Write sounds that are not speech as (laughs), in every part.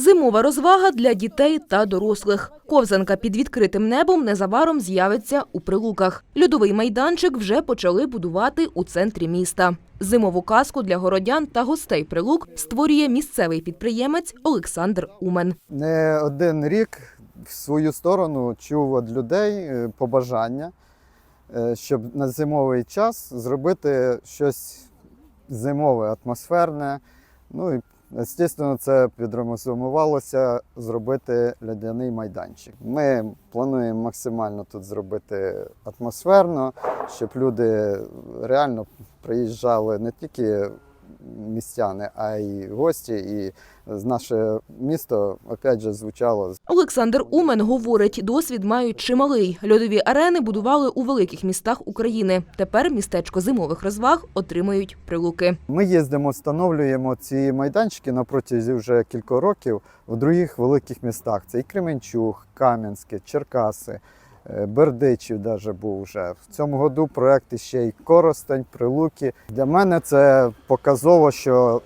Зимова розвага для дітей та дорослих. Ковзанка під відкритим небом незабаром з'явиться у прилуках. Льодовий майданчик вже почали будувати у центрі міста. Зимову казку для городян та гостей прилук створює місцевий підприємець Олександр Умен. Не один рік в свою сторону чув від людей е, побажання, е, щоб на зимовий час зробити щось зимове, атмосферне. Ну і, звісно, це підромосумувалося зробити лядяний майданчик. Ми плануємо максимально тут зробити атмосферно, щоб люди реально приїжджали не тільки містяни, а й гості. І з наше місто опять же звучало Олександр Умен говорить, досвід мають чималий. Льодові арени будували у великих містах України. Тепер містечко зимових розваг отримають прилуки. Ми їздимо, встановлюємо ці майданчики на протязі вже кількох років в других великих містах. Це і Кременчуг, Кам'янське, Черкаси, Бердичів даже був вже. В цьому году проект ще й Коростень, Прилуки. Для мене це показово, що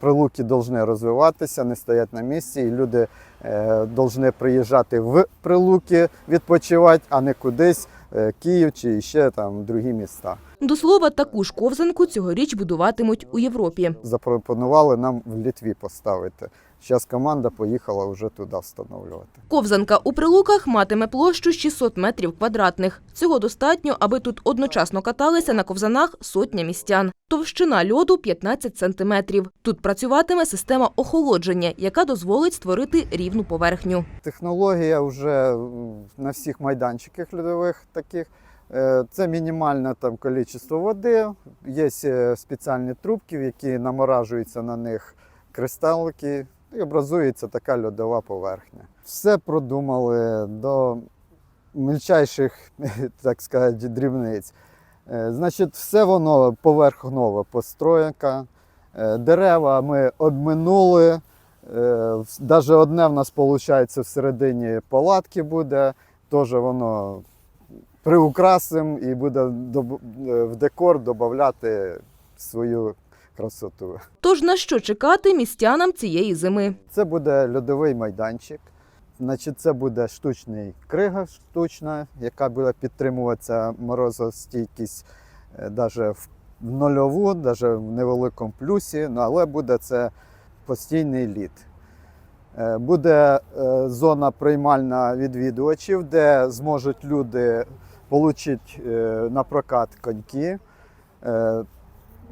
Прилуки повинні розвиватися, не стоять на місці, і люди е, повинні приїжджати в Прилуки відпочивати, а не кудись е, Київ чи ще там другі міста. До слова, таку ж ковзанку цьогоріч будуватимуть у Європі. запропонували нам в Літві поставити. Зараз команда поїхала вже туди встановлювати. Ковзанка у прилуках матиме площу 600 метрів квадратних. Цього достатньо, аби тут одночасно каталися на ковзанах сотня містян. Товщина льоду 15 сантиметрів. Тут працюватиме система охолодження, яка дозволить створити рівну поверхню. Технологія вже на всіх майданчиках льодових таких. Е, Це мінімальне там кількість води. Є е, спеціальні трубки, які наморажуються на них кристалики, і образується така льодова поверхня. Все продумали до мельчайших, (laughs) так сказати, дрібниць. Е, Значить, все воно поверхнова постройка. Дерева ми обминули. Навіть одне в нас виходить всередині палатки буде, теж воно приукрасим і буде е, в декор додати свою красоту. Тож на що чекати містянам цієї зими? Це буде льодовий майданчик. Значить, це буде штучний крига штучна, яка буде підтримуватися морозостійкість навіть в нульову, навіть в невеликому плюсі, ну, але буде це постійний лід. Е, Буде е, зона приймальна відвідувачів, де зможуть люди отримати на прокат коньки, е,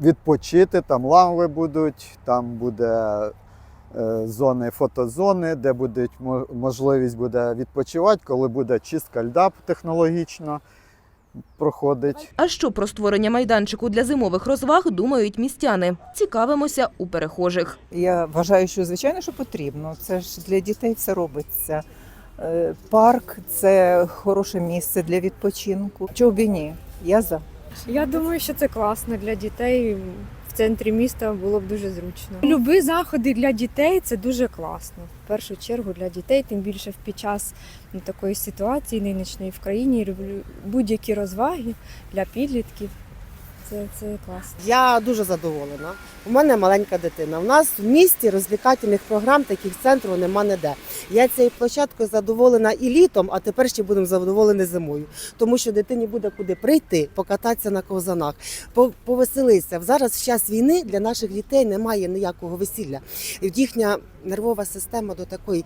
відпочити, там лави будуть, там буде е, зони, фотозони, де буде можливість буде відпочивати, коли буде чистка льда технологічно проходить. А що про створення майданчику для зимових розваг думають містяни? Цікавимося у перехожих. Я вважаю, що звичайно, що потрібно. Це ж для дітей все робиться. Е, Парк це хороше місце для відпочинку. Чого б і ні? Я за. Я думаю, що це класно для дітей. В центрі міста було б дуже зручно. Люби заходи для дітей це дуже класно. В першу чергу для дітей, тим більше під час ну, такої ситуації нинішньої в країні. Люблю будь-які розваги для підлітків. Це, це класно. Я дуже задоволена. У мене маленька дитина. У нас в місті розвлекательних програм, таких центрів нема ніде. Я цією площадкою задоволена і літом, а тепер ще будемо задоволені зимою. Тому що дитині буде куди прийти, покататися на ковзанах, по- повеселитися. Зараз в час війни для наших дітей немає ніякого весілля. Їхня нервова система до такої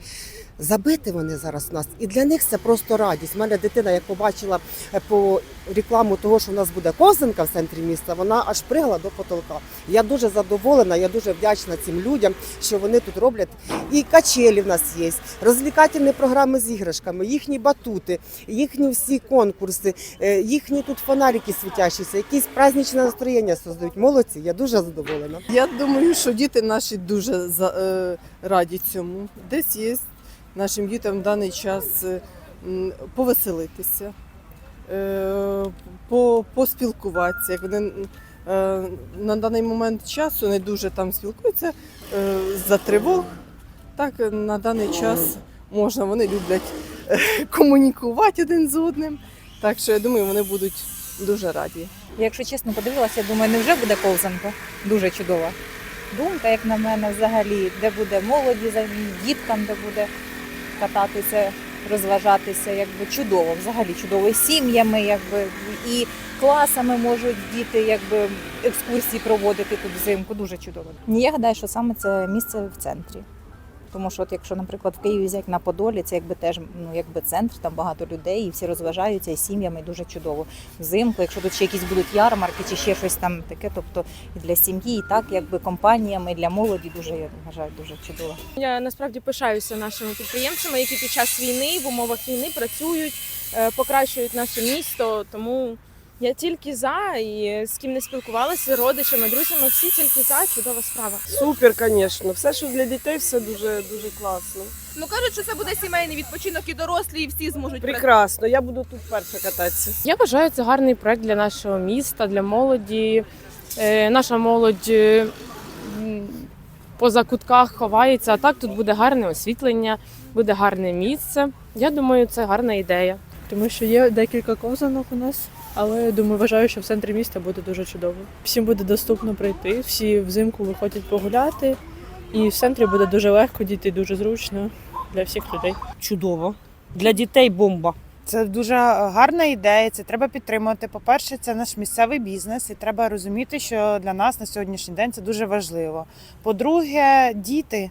забити вони зараз у нас. І для них це просто радість. У мене дитина, як побачила е, по рекламу того, що в нас буде ковзанка в центрі міста, вона аж пригла до потолка. Я дуже задоволена, я дуже вдячна цим людям, що вони тут роблять. І качелі в нас є, розвлекательні програми з іграшками, їхні батути, їхні всі конкурси, е, їхні тут фонарики світящіся, якісь праздничне настроєння создають. Молодці, я дуже задоволена. Я думаю, що діти наші дуже е, раді цьому. Десь є нашим дітям в даний час е, повеселитися, е, поспілкуватися. Як вони е, на даний момент часу не дуже там спілкуються за тривог. Так на даний час можна, вони люблять комунікувати один з одним. Так що я думаю, вони будуть дуже раді. Якщо чесно подивилася, я думаю, не вже буде ковзанка. Дуже чудова. Думка, як на мене, взагалі, де буде молоді, діткам, де буде кататися, розважатися, якби чудово, взагалі чудово. І сім'ями, якби і класами можуть діти, якби екскурсії проводити тут взимку. Дуже чудово. Я гадаю, що саме це місце в центрі. Тому що, от якщо, наприклад, в Києві взяти на Подолі, це якби теж ну якби центр, там багато людей, і всі розважаються і сім'ями і дуже чудово. Взимку, якщо тут ще якісь будуть ярмарки чи ще щось там таке, тобто і для сім'ї, і так якби компаніями, і для молоді дуже я вважаю дуже чудово. Я насправді пишаюся нашими підприємцями, які під час війни в умовах війни працюють, е, покращують наше місто. Тому я тільки за і з ким не спілкувалася, родичами, друзями, всі тільки за чудова справа. Супер, звісно. Все, що для дітей, все дуже дуже класно. Ну кажуть, що це буде сімейний відпочинок і дорослі, і всі зможуть Прекрасно. Я буду тут перша кататися. Я вважаю, це гарний проект для нашого міста, для молоді. Е, Наша молодь е, м, по закутках ховається, а так тут буде гарне освітлення, буде гарне місце. Я думаю, це гарна ідея. тому що є декілька ковзанок у нас. Але я думаю, вважаю, що в центрі міста буде дуже чудово. Всім буде доступно прийти, всі взимку виходять погуляти, і в центрі буде дуже легко дійти, дуже зручно для всіх людей. чудово. Для дітей бомба. Це дуже гарна ідея. Це треба підтримувати. По-перше, це наш місцевий бізнес, і треба розуміти, що для нас на сьогоднішній день це дуже важливо. По-друге, діти.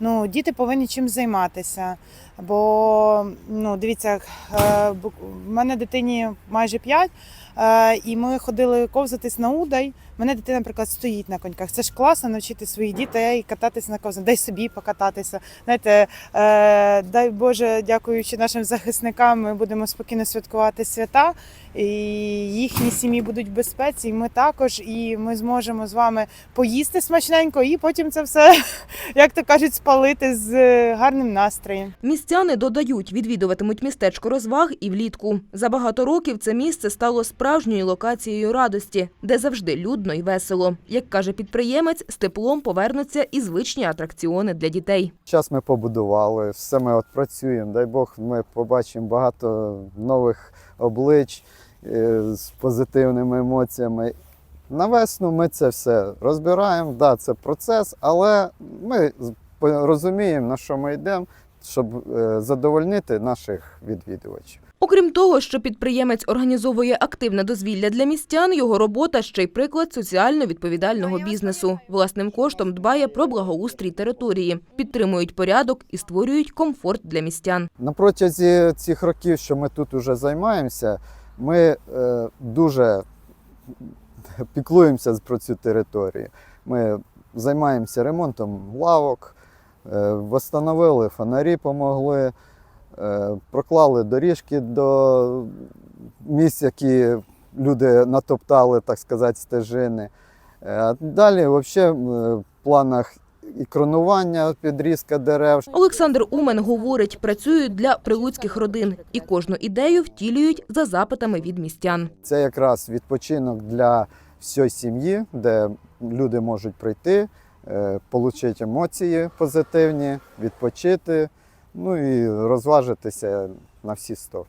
Ну, діти повинні чим займатися. Бо ну, дивіться, е, в мене дитині майже 5, е, і ми ходили ковзатись на удай. Мене дитина, наприклад, стоїть на коньках. Це ж класно навчити своїх дітей кататися на ковзанах, дай собі покататися. Знаєте, е, дай Боже, дякуючи нашим захисникам, ми будемо спокійно святкувати свята, і їхні сім'ї будуть в безпеці, і ми також, і ми зможемо з вами поїсти смачненько, і потім це все, (laughs) як то кажуть, спалити з гарним настроєм. Містяни додають, відвідуватимуть містечко розваг і влітку. За багато років це місце стало справжньою локацією радості, де завжди людно і весело. Як каже підприємець, з теплом повернуться і звичні атракціони для дітей. Час ми побудували, все ми от працюємо. Дай Бог, ми побачимо багато нових облич з позитивними емоціями. На весну ми це все розбираємо. Да, це процес, але ми розуміємо, на що ми йдемо, щоб е, задовольнити наших відвідувачів. Окрім того, що підприємець організовує активне дозвілля для містян, його робота ще й приклад соціально відповідального бізнесу. Власним коштом дбає про благоустрій території, підтримують порядок і створюють комфорт для містян. На протязі цих років, що ми тут вже займаємося, ми е, дуже піклуємося про цю територію. Ми займаємося ремонтом лавок, е, восстановили фонарі, помогли, е, проклали доріжки до місць, які люди натоптали, так сказати, стежини. Е, а Далі, взагалі, в планах і кронування, підрізка дерев. Олександр Умен говорить, працюють для прилуцьких родин і кожну ідею втілюють за запитами від містян. Це якраз відпочинок для всієї сім'ї, де люди можуть прийти, е, отримати емоції позитивні, відпочити, ну і розважитися на всі сто.